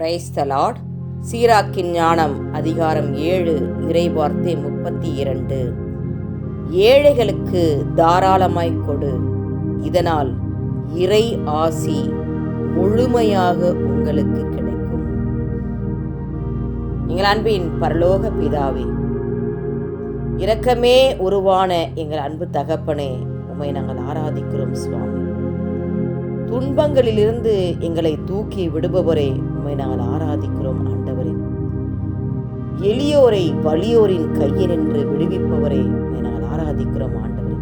Price சீராக்கின் ஞானம் அதிகாரம் ஏழு இறைவார்த்தை முப்பத்தி இரண்டு ஏழைகளுக்கு தாராளமாய் கொடு. இதனால் இறை ஆசி முழுமையாக உங்களுக்கு கிடைக்கும். எங்கள் அன்பின் பரலோக பிதாவே இரக்கமே உருவான எங்கள் அன்பு தகப்பனே உம்மை நாங்கள் ஆராதிக்கிறோம் சுவாமி. துன்பங்களிலிருந்து எங்களை தூக்கி விடுபவரே உம்மை நாங்கள் ஆராதிக்கிறோம் ஆண்டவரே. எளியோரை வலியோரின் கையினின்று விடுவிப்பவரே உண்மை நாங்கள் ஆராதிக்கிறோம் ஆண்டவரே.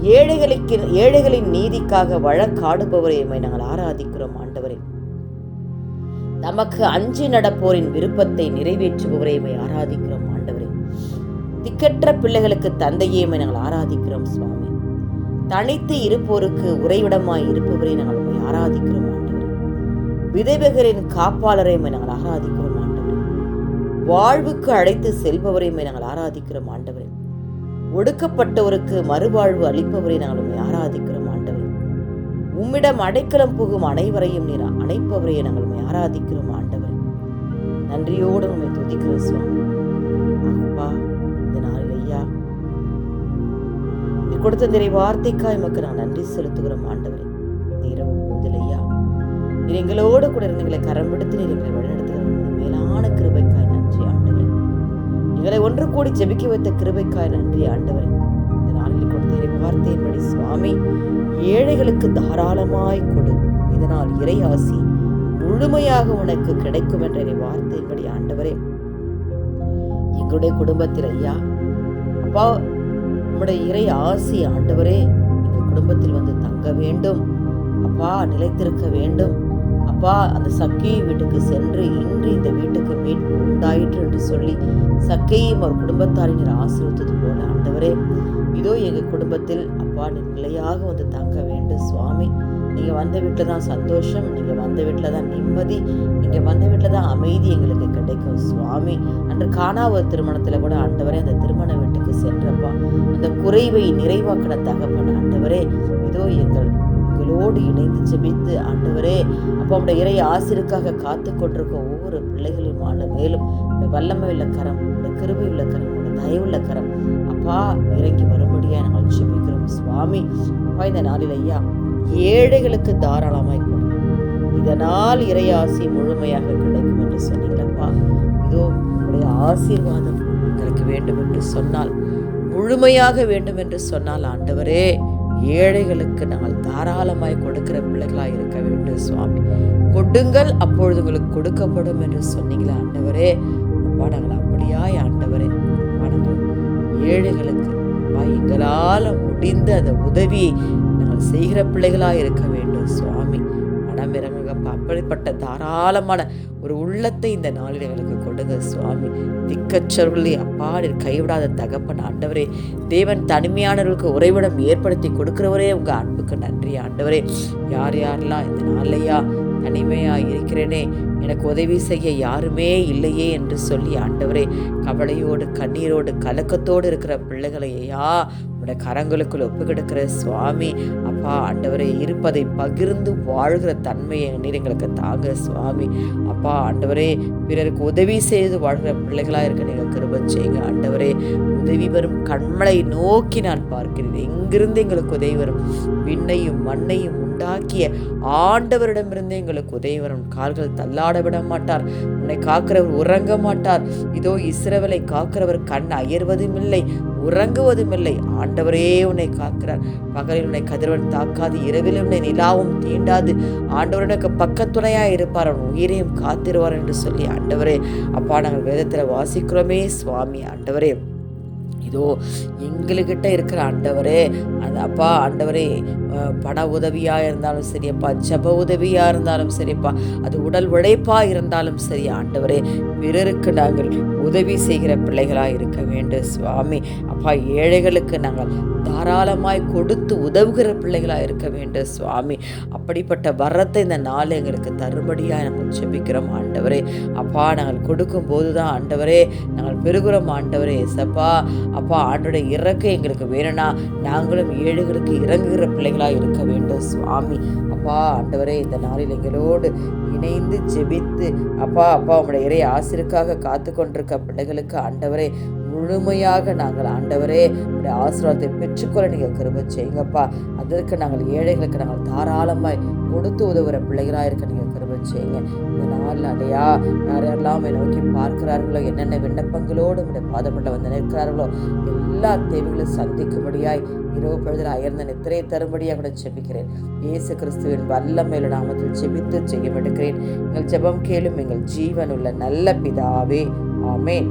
ஏழைகளுக்கு ஏழைகளின் நீதிக்காக வழக்காடுபவரே உண்மை நாங்கள் ஆராதிக்கிறோம் ஆண்டவரே. நமக்கு அஞ்சு நடப்போரின் விருப்பத்தை நிறைவேற்றுபவரே உண்மை ஆராதிக்கிறோம் ஆண்டவரே. திக்கற்ற பிள்ளைகளுக்கு தந்தையே நாங்கள் ஆராதிக்கிறோம் சுவாமி. தனித்து இருப்போருக்கு உறைவிடமாய் இருப்பவரை நாங்கள் உண்மை ஆராதிக்கிறோம் ஆண்டவர். விதைவகரின் காப்பாளரை நாங்கள் ஆராதிக்கிறோம் ஆண்டவர். வாழ்வுக்கு அழைத்து செல்பவரை நாங்கள் ஆராதிக்கிறோம் ஆண்டவர். ஒடுக்கப்பட்டவருக்கு மறுவாழ்வு அளிப்பவரை நாங்கள் உண்மை ஆராதிக்கிறோம் ஆண்டவர். உம்மிடம் அடைக்கலம் புகும் அனைவரையும் நீர் அணைப்பவரை நாங்கள் உண்மை ஆராதிக்கிறோம் ஆண்டவர். நன்றியோடு உண்மை துதிக்கிறோம் சுவாமி. அப்பா இந்த நாளில் ஐயா கொடுத்த இந்த வார்த்தைக்காய் எமக்கு நான் நன்றி செலுத்துகிறோம் ஆண்டவரே. நீரவு போதில் நீர் எங்களோடு கூட இருந்து எங்களை கரம் எடுத்து நீர் எங்களை வழிநடத்துகிற மேலான கிருபைக்காய் நன்றி ஆண்டவரே. எங்களை ஒன்று கூடி ஜெபிக்க வைத்த கிருபைக்காய் நன்றி ஆண்டவரே. இந்த நாளில் கொடுத்த இறை வார்த்தையின்படி சுவாமி ஏழைகளுக்கு தாராளமாய் கொடு. இதனால் இறையாசி முழுமையாக உனக்கு கிடைக்கும் என்ற இறை வார்த்தையின்படி ஆண்டவரே. எங்களுடைய குடும்பத்தில் ஐயா அப்பா உம்முடைய இறை ஆசி ஆண்டவரே எங்கள் குடும்பத்தில் வந்து தங்க வேண்டும். அப்பா நிலைத்திருக்க வேண்டும். அப்பா அந்த சக்கையை வீட்டுக்கு சென்று இன்று இந்த வீட்டுக்கு மீட்பு உண்டாயிற்று என்று சொல்லி சக்கையும் அவர் குடும்பத்தாரினர் ஆசீர்வதித்தது போல ஆண்டவரே. இதோ எங்கள் குடும்பத்தில் அப்பா நிலையாக வந்து தங்க வேண்டும் சுவாமி. வந்த வீட்டில் தான் சந்தோஷம் நீங்கள் வந்த வீட்டில் தான் நிம்மதி நீங்கள் வந்த வீட்டில் தான் அமைதி எங்களுக்கு கிடைக்கும். சுவாமி அன்று காணாவ திருமணத்தில் கூட ஆண்டவரே அந்த திருமண வீட்டுக்கு சென்றப்பா. அந்த குறைவை நிறைவாக்கின தகப்பன் ஆண்டவரே இதோ எங்கள் எங்களோடு இணைந்து ஜெபித்து ஆண்டவரே அப்போ உடைய இறை ஆசிரியருக்காக காத்து கொண்டிருக்க ஒவ்வொரு பிள்ளைகளுமான மேலும் இந்த வல்லமை உள்ள கரம் இந்த கிருபை உள்ள கரம் இந்த தயவுள்ள கரம் அப்பா இறங்கி வரும்படியாக நாங்கள் ஜெபிக்கிறோம். சுவாமி அப்பா இந்த நாளில் ஐயா ஏழைகளுக்கு தாராளமாய் கொடு. இதனால் இறையாசி முழுமையாக கிடைக்கும் என்று சொன்னீங்களப்பா இதோ உங்களுடைய ஆசீர்வாதம் எங்களுக்கு வேண்டும் என்று சொன்னால் முழுமையாக வேண்டும் என்று சொன்னால் ஆண்டவரே ஏழைகளுக்கு நாங்கள் தாராளமாய் கொடுக்கிற பிள்ளைகளாக இருக்க வேண்டும் சுவாமி. கொடுங்கள் அப்பொழுது உங்களுக்கு கொடுக்கப்படும் என்று சொன்னீங்களா ஆண்டவரே. அப்பா நாங்கள் அப்படியாய் ஆண்டவரே அப்பா நாங்கள் ஏழைகளுக்கு எங்களால் முடிந்த அந்த உதவியை செய்கிற பிள்ளைகளாக இருக்க வேண்டும். சுவாமி மனமிறங்கப்பா அப்படிப்பட்ட தாராளமான ஒரு உள்ளத்தை இந்த நாளில் எங்களுக்கு கொடுங்க சுவாமி. திக்கச்சொல்லி அப்பா நீர் கைவிடாத தகப்பன் ஆண்டவரே. தேவன் தனிமையானவர்களுக்கு உறைவிடம் ஏற்படுத்தி கொடுக்கிறவரே. உங்கள் அன்புக்கு நன்றி ஆண்டவரே. யார் யாரெல்லாம் இந்த நாளையா தனிமையாக இருக்கிறேனே. எனக்கு உதவி செய்ய யாருமே இல்லையே என்று சொல்லி ஆண்டவரே. கவலையோடு கண்ணீரோடு கலக்கத்தோடு இருக்கிற பிள்ளைகளையா உடைய கரங்களுக்குள் ஒப்பு கிடக்கிற சுவாமி அப்பா ஆண்டவரே இருப்பதை பகிர்ந்து வாழ்கிற தன்மையை நீர் எங்களுக்கு தாங்க சுவாமி. அப்பா ஆண்டவரே பிறருக்கு உதவி செய்து வாழ்கிற பிள்ளைகளாக இருக்க நீங்கள் கிருப செய்யுங்க. ஆண்டவரே உதவி வரும் கண்மலை நோக்கி நான் பார்க்கிறேன். எங்கிருந்து எங்களுக்கு உதவி வரும் விண்ணையும் மண்ணையும் உண்டாக்கிய ஆண்டவரிடமிருந்து எங்களுக்கு உதவி வரும். கால்கள் தள்ளாட விட மாட்டார். உன்னை காக்கிறவர் உறங்க மாட்டார் இதோ இஸ்ரவலை காக்கிறவர் கண் அயர்வதும் இல்லை உறங்குவதும் இல்லை ஆண்டவரே உன்னை காக்கிறார். பகலில் உன்னை கதிரவன் தாக்காது இரவில் உன்னை நிலாவும் தீண்டாது. ஆண்டவரனுக்கு பக்கத்துணையாக இருப்பார் அவன் உயிரையும் காத்திருவார் என்று சொல்லி ஆண்டவரே அப்பா நாங்கள் வேதத்தில் வாசிக்கிறோமே சுவாமி ஆண்டவரே. இதோ எங்களுக்கிட்ட இருக்கிற ஆண்டவரே அந்த அப்பா ஆண்டவரே பண உதவியாக இருந்தாலும் சரியப்பா ஜப உதவியாக இருந்தாலும் சரிப்பா அது உடல் உழைப்பாக இருந்தாலும் சரி ஆண்டவரே பிறருக்கு நாங்கள் உதவி செய்கிற பிள்ளைகளாக இருக்க வேண்டும் சுவாமி. அப்பா ஏழைகளுக்கு நாங்கள் தாராளமாய் கொடுத்து உதவுகிற பிள்ளைகளாக இருக்க வேண்டும் சுவாமி. அப்படிப்பட்ட வரத்தை இந்த நாள் எங்களுக்கு தருபடியாக நாங்கள் செபிக்கிறோம் ஆண்டவரே. அப்பா நாங்கள் கொடுக்கும் போது தான் ஆண்டவரே நாங்கள் பெறுகிறோம் ஆண்டவரே. சப்பா அப்பா ஆண்டோட இறக்க எங்களுக்கு வேணும்னா நாங்களும் ஏழைகளுக்கு இறங்குகிற பிள்ளைகள் பிள்ளைகளாக இருக்க வேண்டும். சுவாமி அப்பா ஆண்டவரே இந்த நாளில் எங்களோடு இணைந்து ஜெபித்து அப்பா அப்பா உங்களுடைய இறை ஆசிரியருக்காக காத்து கொண்டிருக்க பிள்ளைகளுக்கு ஆண்டவரே முழுமையாக நாங்கள் ஆண்டவரே உடைய ஆசீர்வாதத்தை பெற்றுக்கொள்ள நீங்கள் கிருப செய்யுங்கப்பா. அதற்கு நாங்கள் ஏழைகளுக்கு நாங்கள் தாராளமாய் கொடுத்து உதவுற பிள்ளைகளாக இருக்க நீங்கள் கிருப செய்யுங்க. இந்த நாளில் அடையா யார் யாரெல்லாம் என்னை நோக்கி பார்க்கிறார்களோ என்னென்ன விண்ணப்பங்களோடு உடைய பாதப்பட்ட வந்து நிற்கிறார்களோ எல்லா தேவைகளும் சந்திக்கும்படியாய் இரவு பொழுதில் அயர்ந்த நித்திரை தரும்படியாக கூட செபிக்கிறேன். இயேசு கிறிஸ்துவின் வல்லமையில நாமத்தில் செபித்து செய்ய எடுக்கிறேன் எங்கள் ஜெபம் கேளும் எங்கள் ஜீவன் உள்ள நல்ல பிதாவே. ஆமேன்.